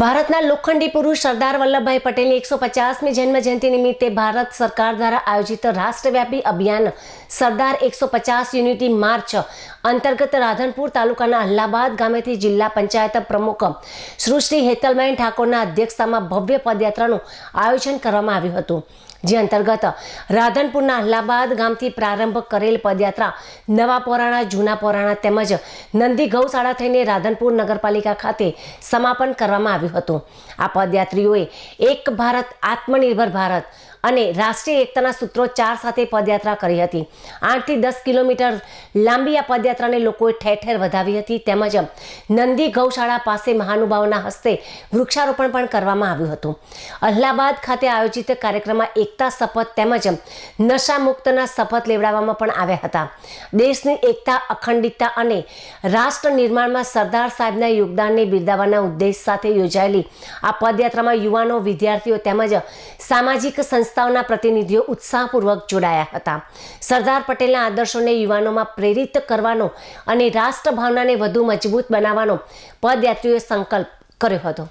ભારતના લોખંડી પુરુષ સરદાર વલ્લભભાઈ પટેલની એકસો પચાસમી જન્મ જયંતિ નિમિત્તે ભારત સરકાર દ્વારા આયોજિત રાષ્ટ્રવ્યાપી અભિયાન સરદાર એકસો પચાસ યુનિટી માર્ચ અંતર્ગત રાધનપુર તાલુકાના અલ્હાબાદ ગામેથી જિલ્લા પંચાયત પ્રમુખ સૃષ્ટિ હેતલબેન ઠાકોરના અધ્યક્ષતામાં ભવ્ય પદયાત્રાનું આયોજન કરવામાં આવ્યું હતું. જે અંતર્ગત રાધનપુરના અલ્હાબાદ ગામથી પ્રારંભ કરેલ પદયાત્રા નવા પોરાણા, જૂના પોરાણા તેમજ નંદી ગૌશાળા થઈને રાધનપુર નગરપાલિકા ખાતે સમાપન કરવામાં આવ્યું હતું. આ પદયાત્રીઓએ એક ભારત, આત્મનિર્ભર ભારત અને રાષ્ટ્રીય એકતાના સૂત્રોચ્ચાર સાથે પદયાત્રા કરી હતી. આઠથી દસ કિલોમીટર લાંબી આ પદયાત્રાને લોકોએ ઠેર ઠેર વધાવી હતી. તેમજ નંદી ગૌશાળા પાસે મહાનુભાવોના હસ્તે વૃક્ષારોપણ પણ કરવામાં આવ્યું હતું. અલ્હાબાદ ખાતે આયોજિત કાર્યક્રમમાં એકતા શપથ તેમજ નશા મુક્તના શપથ લેવડાવવામાં પણ આવ્યા હતા. દેશની એકતા, અખંડિતતા અને રાષ્ટ્ર નિર્માણમાં સરદાર સાહેબના યોગદાનને બિરદાવવાના ઉદ્દેશ સાથે યોજાયેલી આ પદયાત્રામાં યુવાનો, વિદ્યાર્થીઓ તેમજ સામાજિક સંસ્થાઓના પ્રતિનિધિઓ ઉત્સાહપૂર્વક જોડાયા હતા. સરદાર પટેલના આદર્શોને યુવાનોમાં પ્રેરિત કરવાનો અને રાષ્ટ્રભાવનાને વધુ મજબૂત બનાવવાનો પદયાત્રીઓએ સંકલ્પ કર્યો હતો.